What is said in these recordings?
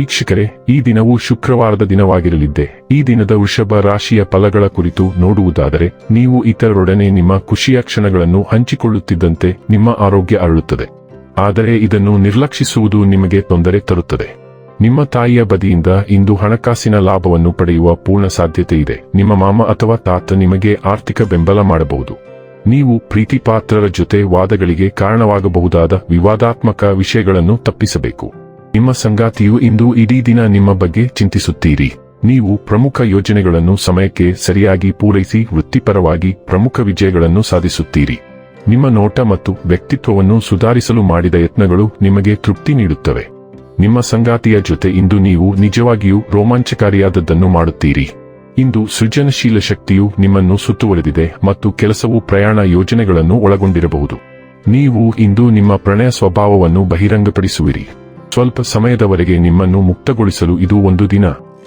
ವೀಕ್ಷಕರೇ, ಈ ದಿನವು ಶುಕ್ರವಾರದ ದಿನವಾಗಿರಲಿದ್ದೆ. ಈ ದಿನದ ವೃಷಭ ರಾಶಿಯ ಫಲಗಳ ಕುರಿತು ನೋಡುವುದಾದರೆ, ನೀವು ಇತರರೊಡನೆ ನಿಮ್ಮ ಖುಷಿಯ ಕ್ಷಣಗಳನ್ನು ಹಂಚಿಕೊಳ್ಳುತ್ತಿದ್ದಂತೆ ನಿಮ್ಮ ಆರೋಗ್ಯ ಅರಳುತ್ತದೆ. ಆದರೆ ಇದನ್ನು ನಿರ್ಲಕ್ಷಿಸುವುದು ನಿಮಗೆ ತೊಂದರೆ ತರುತ್ತದೆ. ನಿಮ್ಮ ತಾಯಿಯ ಬದಿಯಿಂದ ಇಂದು ಹಣಕಾಸಿನ ಲಾಭವನ್ನು ಪಡೆಯುವ ಪೂರ್ಣ ಸಾಧ್ಯತೆ ಇದೆ. ನಿಮ್ಮ ಮಾಮ ಅಥವಾ ತಾತ ನಿಮಗೆ ಆರ್ಥಿಕ ಬೆಂಬಲ ಮಾಡಬಹುದು. ನೀವು ಪ್ರೀತಿಪಾತ್ರರ ಜೊತೆ ವಾದಗಳಿಗೆ ಕಾರಣವಾಗಬಹುದಾದ ವಿವಾದಾತ್ಮಕ ವಿಷಯಗಳನ್ನು ತಪ್ಪಿಸಬೇಕು. ನಿಮ್ಮ ಸಂಗಾತಿಯು ಇಂದು ಇಡೀ ದಿನ ನಿಮ್ಮ ಬಗ್ಗೆ ಚಿಂತಿಸುತ್ತೀರಿ. ನೀವು ಪ್ರಮುಖ ಯೋಜನೆಗಳನ್ನು ಸಮಯಕ್ಕೆ ಸರಿಯಾಗಿ ಪೂರೈಸಿ ವೃತ್ತಿಪರವಾಗಿ ಪ್ರಮುಖ ವಿಜಯಗಳನ್ನು ಸಾಧಿಸುತ್ತೀರಿ. ನಿಮ್ಮ ನೋಟ ಮತ್ತು ವ್ಯಕ್ತಿತ್ವವನ್ನು ಸುಧಾರಿಸಲು ಮಾಡಿದ ಯತ್ನಗಳು ನಿಮಗೆ ತೃಪ್ತಿ ನೀಡುತ್ತವೆ. ನಿಮ್ಮ ಸಂಗಾತಿಯ ಜೊತೆ ಇಂದು ನೀವು ನಿಜವಾಗಿಯೂ ರೋಮಾಂಚಕಾರಿಯಾದದ್ದನ್ನು ಮಾಡುತ್ತೀರಿ. ಇಂದು ಸೃಜನಶೀಲ ಶಕ್ತಿಯು ನಿಮ್ಮನ್ನು ಸುತ್ತುವರೆದಿದೆ ಮತ್ತು ಕೆಲಸವು ಪ್ರಯಾಣ ಯೋಜನೆಗಳನ್ನು ಒಳಗೊಂಡಿರಬಹುದು. ನೀವು ಇಂದು ನಿಮ್ಮ ಪ್ರಣಯ ಸ್ವಭಾವವನ್ನು ಬಹಿರಂಗಪಡಿಸುವಿರಿ. ಸ್ವಲ್ಪ ಸಮಯದವರೆಗೆ ನಿಮ್ಮನ್ನು ಮುಕ್ತಗೊಳಿಸಲು ಇದು ಒಂದು ದಿನ.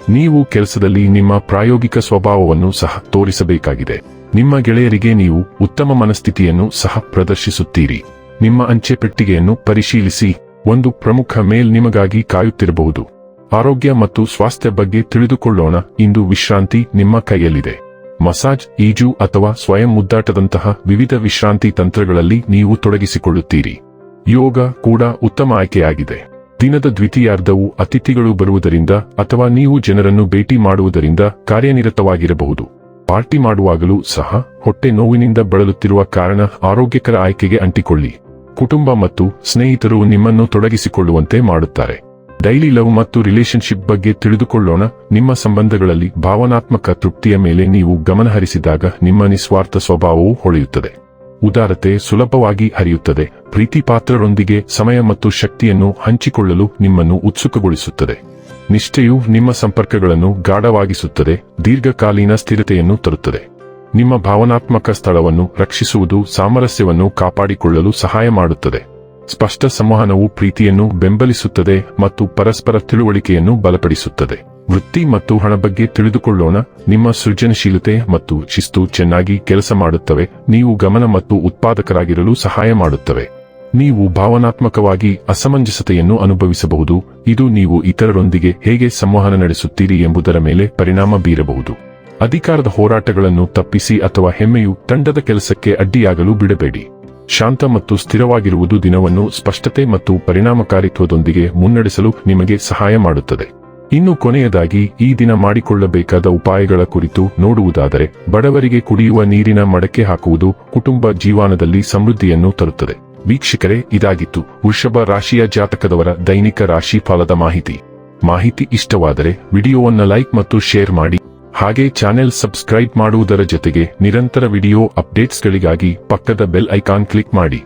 ನೀವು ಕೆಲಸದಲ್ಲಿ ನಿಮ್ಮ ಪ್ರಾಯೋಗಿಕ ಸ್ವಭಾವವನ್ನು ಸಹ ತೋರಿಸಬೇಕಾಗಿದೆ. ನಿಮ್ಮ ಗೆಳೆಯರಿಗೆ ನೀವು ಉತ್ತಮ ಮನಸ್ಥಿತಿಯನ್ನು ಸಹ ಪ್ರದರ್ಶಿಸುತ್ತೀರಿ. ನಿಮ್ಮ ಅಂಚೆ ಪೆಟ್ಟಿಗೆಯನ್ನು ಪರಿಶೀಲಿಸಿ. ಒಂದು ಪ್ರಮುಖ ಮೇಲ್ ನಿಮಗಾಗಿ ಕಾಯುತ್ತಿರಬಹುದು. ಆರೋಗ್ಯ ಮತ್ತು ಸ್ವಾಸ್ಥ್ಯ ಬಗ್ಗೆ ತಿಳಿದುಕೊಳ್ಳೋಣ. ಇಂದು ವಿಶ್ರಾಂತಿ ನಿಮ್ಮ ಕೈಯಲ್ಲಿದೆ. ಮಸಾಜ್, ಈಜು ಅಥವಾ ಸ್ವಯಂ ಮುದ್ದಾಟದಂತಹ ವಿವಿಧ ವಿಶ್ರಾಂತಿ ತಂತ್ರಗಳಲ್ಲಿ ನೀವು ತೊಡಗಿಸಿಕೊಳ್ಳುತ್ತೀರಿ. ಯೋಗ ಕೂಡ ಉತ್ತಮ ಆಯ್ಕೆಯಾಗಿದೆ. ದಿನದ ದ್ವಿತೀಯಾರ್ಧವು ಅತಿಥಿಗಳು ಬರುವುದರಿಂದ ಅಥವಾ ನೀವು ಜನರನ್ನು ಭೇಟಿ ಮಾಡುವುದರಿಂದ ಕಾರ್ಯನಿರತವಾಗಿರಬಹುದು. ಪಾರ್ಟಿ ಮಾಡುವಾಗಲೂ ಸಹ ಹೊಟ್ಟೆ ನೋವಿನಿಂದ ಬಳಲುತ್ತಿರುವ ಕಾರಣ ಆರೋಗ್ಯಕರ ಆಯ್ಕೆಗೆ ಅಂಟಿಕೊಳ್ಳಿ. ಕುಟುಂಬ ಮತ್ತು ಸ್ನೇಹಿತರು ನಿಮ್ಮನ್ನು ತೊಡಗಿಸಿಕೊಳ್ಳುವಂತೆ ಮಾಡುತ್ತಾರೆ. ಡೈಲಿ ಲವ್ ಮತ್ತು ರಿಲೇಶನ್ಶಿಪ್ ಬಗ್ಗೆ ತಿಳಿದುಕೊಳ್ಳೋಣ. ನಿಮ್ಮ ಸಂಬಂಧಗಳಲ್ಲಿ ಭಾವನಾತ್ಮಕ ತೃಪ್ತಿಯ ಮೇಲೆ ನೀವು ಗಮನಹರಿಸಿದಾಗ ನಿಮ್ಮ ನಿಸ್ವಾರ್ಥ ಸ್ವಭಾವವು ಹೊಳೆಯುತ್ತದೆ. ಉದಾರತೆ ಸುಲಭವಾಗಿ ಹರಿಯುತ್ತದೆ. ಪ್ರೀತಿಪಾತ್ರರೊಂದಿಗೆ ಸಮಯ ಮತ್ತು ಶಕ್ತಿಯನ್ನು ಹಂಚಿಕೊಳ್ಳಲು ನಿಮ್ಮನ್ನು ಉತ್ಸುಕಗೊಳಿಸುತ್ತದೆ. ನಿಷ್ಠೆಯು ನಿಮ್ಮ ಸಂಪರ್ಕಗಳನ್ನು ಗಾಢವಾಗಿಸುತ್ತದೆ. ದೀರ್ಘಕಾಲೀನ ಸ್ಥಿರತೆಯನ್ನು ತರುತ್ತದೆ. ನಿಮ್ಮ ಭಾವನಾತ್ಮಕ ಸ್ಥಳವನ್ನು ರಕ್ಷಿಸುವುದು ಸಾಮರಸ್ಯವನ್ನು ಕಾಪಾಡಿಕೊಳ್ಳಲು ಸಹಾಯ ಮಾಡುತ್ತದೆ. ಸ್ಪಷ್ಟ ಸಂವಹನವು ಪ್ರೀತಿಯನ್ನು ಬೆಂಬಲಿಸುತ್ತದೆ ಮತ್ತು ಪರಸ್ಪರ ತಿಳುವಳಿಕೆಯನ್ನು ಬಲಪಡಿಸುತ್ತದೆ. ವೃತ್ತಿ ಮತ್ತು ಹಣ ಬಗ್ಗೆ ತಿಳಿದುಕೊಳ್ಳೋಣ. ನಿಮ್ಮ ಸೃಜನಶೀಲತೆ ಮತ್ತು ಶಿಸ್ತು ಚೆನ್ನಾಗಿ ಕೆಲಸ ಮಾಡುತ್ತವೆ. ನೀವು ಗಮನ ಮತ್ತು ಉತ್ಪಾದಕರಾಗಿರಲು ಸಹಾಯ ಮಾಡುತ್ತವೆ. ನೀವು ಭಾವನಾತ್ಮಕವಾಗಿ ಅಸಮಂಜಸತೆಯನ್ನು ಅನುಭವಿಸಬಹುದು. ಇದು ನೀವು ಇತರರೊಂದಿಗೆ ಹೇಗೆ ಸಂವಹನ ನಡೆಸುತ್ತೀರಿ ಎಂಬುದರ ಮೇಲೆ ಪರಿಣಾಮ ಬೀರಬಹುದು. ಅಧಿಕಾರದ ಹೋರಾಟಗಳನ್ನು ತಪ್ಪಿಸಿ ಅಥವಾ ಹೆಮ್ಮೆಯು ತಂಡದ ಕೆಲಸಕ್ಕೆ ಅಡ್ಡಿಯಾಗಲು ಬಿಡಬೇಡಿ. ಶಾಂತ ಮತ್ತು ಸ್ಥಿರವಾಗಿರುವುದು ದಿನವನ್ನು ಸ್ಪಷ್ಟತೆ ಮತ್ತು ಪರಿಣಾಮಕಾರಿತ್ವದೊಂದಿಗೆ ಮುನ್ನಡೆಸಲು ನಿಮಗೆ ಸಹಾಯ ಮಾಡುತ್ತದೆ. ಇನ್ನು ಕೊನೆಯದಾಗಿ ಈ ದಿನ ಮಾಡಿಕೊಳ್ಳಬೇಕಾದ ಉಪಾಯಗಳ ಕುರಿತು ನೋಡುವುದಾದರೆ, ಬಡವರಿಗೆ ಕುಡಿಯುವ ನೀರಿನ ಮಡಕೆ ಹಾಕುವುದು ಕುಟುಂಬ ಜೀವನದಲ್ಲಿ ಸಮೃದ್ಧಿಯನ್ನು ತರುತ್ತದೆ. ವೀಕ್ಷಕರೇ, ಇದಾಗಿತ್ತು ವೃಷಭ ರಾಶಿಯ ಜಾತಕದವರ ದೈನಿಕ ರಾಶಿ ಫಲದ ಮಾಹಿತಿ. ಮಾಹಿತಿ ಇಷ್ಟವಾದರೆ ವಿಡಿಯೋವನ್ನ ಲೈಕ್ ಮತ್ತು ಶೇರ್ ಮಾಡಿ. ಹಾಗೆ ಚಾನೆಲ್ ಸಬ್ಸ್ಕ್ರೈಬ್ ಮಾಡುವುದರ ಜೊತೆಗೆ ನಿರಂತರ ವಿಡಿಯೋ ಅಪ್ಡೇಟ್ಸ್ಗಳಿಗಾಗಿ ಪಕ್ಕದ ಬೆಲ್ ಐಕಾನ್ ಕ್ಲಿಕ್ ಮಾಡಿ.